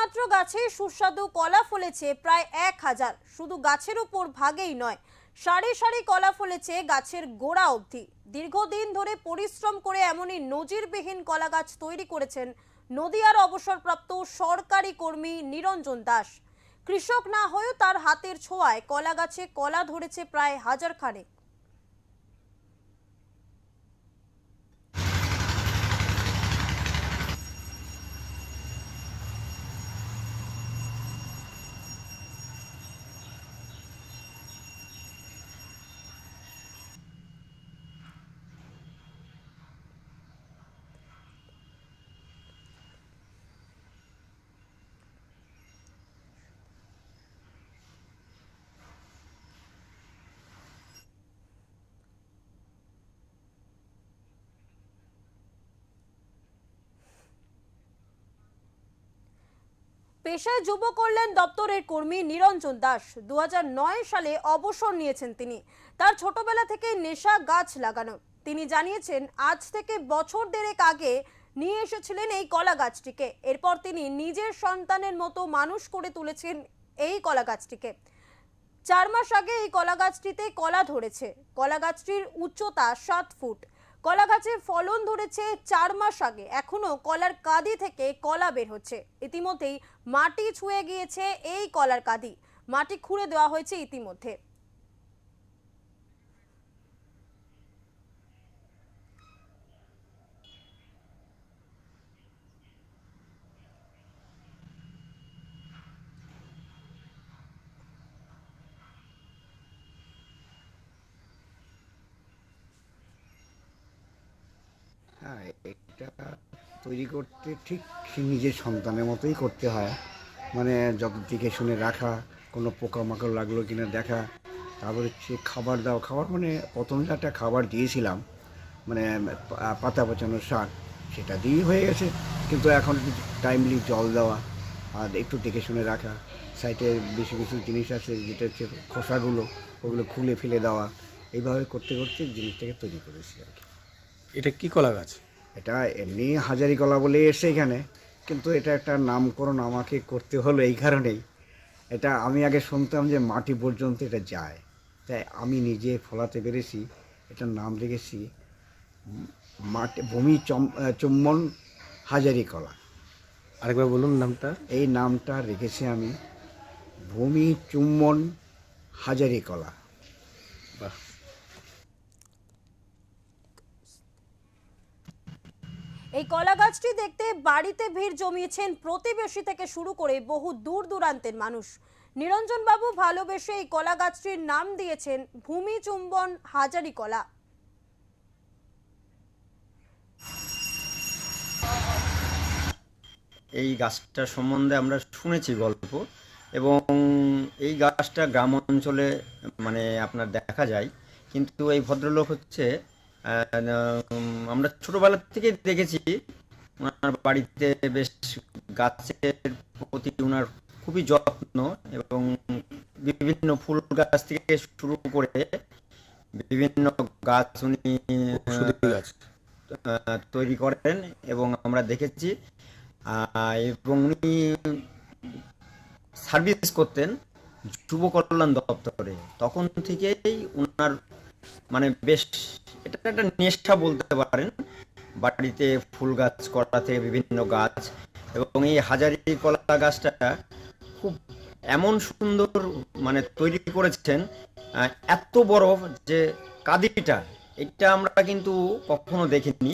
মাত্র গাছে সুস্বাদু কলা ফলেছে প্রায় এক হাজার। শুধু গাছের উপর ভাগেই নয়, সারি সারি কলা ফলেছে গাছের গোড়া অবধি। দীর্ঘদিন ধরে পরিশ্রম করে এমনই নজিরবিহীন কলা গাছ তৈরি করেছেন নদিয়ার অবসরপ্রাপ্ত সরকারি কর্মী নিরঞ্জন দাস। কৃষক না হয়েও তার হাতের ছোঁয়ায় কলা গাছে কলা ধরেছে প্রায় হাজার খানেক পেশায় যুব কল্যাণ দপ্তরের কর্মী নিরঞ্জন দাস দু হাজার নয় সালে অবসর নিয়েছেন তিনি। তার ছোটবেলা থেকে নেশা গাছ লাগানো। তিনি জানিয়েছেন, আজ থেকে বছর দেড়েক আগে নিয়ে এসেছিলেন এই কলা গাছটিকে। এরপর তিনি নিজের সন্তানের মতো মানুষ করে তুলেছেন এই কলা গাছটিকে। চার মাস আগে এই কলা গাছটিতে কলা ধরেছে। কলা গাছটির উচ্চতা সাত ফুট। কলা গাছের ফলন ধরেছে চার মাস আগে। এখনও কলার কাঁদি থেকে কলা বের হচ্ছে। ইতিমধ্যেই মাটি ছুঁয়ে গিয়েছে এই কলার কাঁদি। মাটি খুঁড়ে দেওয়া হয়েছে ইতিমধ্যে হ্যাঁ এটা তৈরি করতে ঠিক নিজের সন্তানের মতোই করতে হয়। মানে যত দিকে শুনে রাখা, কোনো পোকামাকড় লাগল কিনা দেখা, তারপর হচ্ছে খাবার দাও, খাবার মানে প্রথমে একটা খাবার দিয়েছিলাম মানে পাতা পচানো শাক, সেটা দিয়েই হয়ে গেছে। কিন্তু এখন টাইমলি জল দেওয়া আর একটু দেখে শুনে রাখা সাইডে বেশি কিছু জিনিস আছে যেটা হচ্ছে খোসাগুলো, ওগুলো খুলে ফেলে দেওয়া, এইভাবে করতে করতে জিনিসটাকে তৈরি করেছি আর কি। এটা কি কলা গাছ? এটা এমনি হাজারি কলা বলে এসে এখানে কিন্তু এটা একটা নামকরণ আমাকে করতে হলো এই কারণেই। এটা আমি আগে শুনতাম যে মাটি পর্যন্ত এটা যায়। তাই আমি নিজে ফলাতে পেরেছি এটার নাম রেখেছি মাটি ভূমি চম চুম্বন হাজারি কলা আরেকবার বলুন নামটা। এই নামটা রেখেছি আমি ভূমি চুম্বন হাজারি কলা বাহ। এই কলা গাছটি দেখতে বাড়িতে ভিড় জমিয়েছেন প্রতিবেশী থেকে শুরু করে বহু দূর দূরান্তের মানুষ। নিরঞ্জন বাবু ভালোবেসে এই কলা গাছটির নাম দিয়েছেন ভূমি চুম্বন হাজারি কলা। এই গাছটা সম্বন্ধে আমরা শুনেছি গল্প এবং এই গাছটা গ্রাম অঞ্চলে মানে আপনার দেখা যায়। কিন্তু এই ভদ্রলোক হচ্ছে আমরা ছোটবেলা থেকে দেখেছি ওনার বাড়িতে বেশ গাছের প্রতি ওনার খুবই যত্ন এবং বিভিন্ন ফুল গাছ থেকে শুরু করে বিভিন্ন গাছ উনি গাছ। তৈরি করেন এবং আমরা দেখেছি এবং উনি সার্ভিস করতেন যুব কল্যাণ দপ্তরে। তখন থেকেই ওনার মানে বেশ এটা একটা নেশা বলতে পারেন। বাড়িতে ফুল গাছ করা থেকে বিভিন্ন গাছ এবং এই হাজারি কলা গাছটা খুব এমন সুন্দর মানে তৈরি করেছেন এত বড় যে কাদিটা, এটা আমরা কিন্তু কখনো দেখিনি।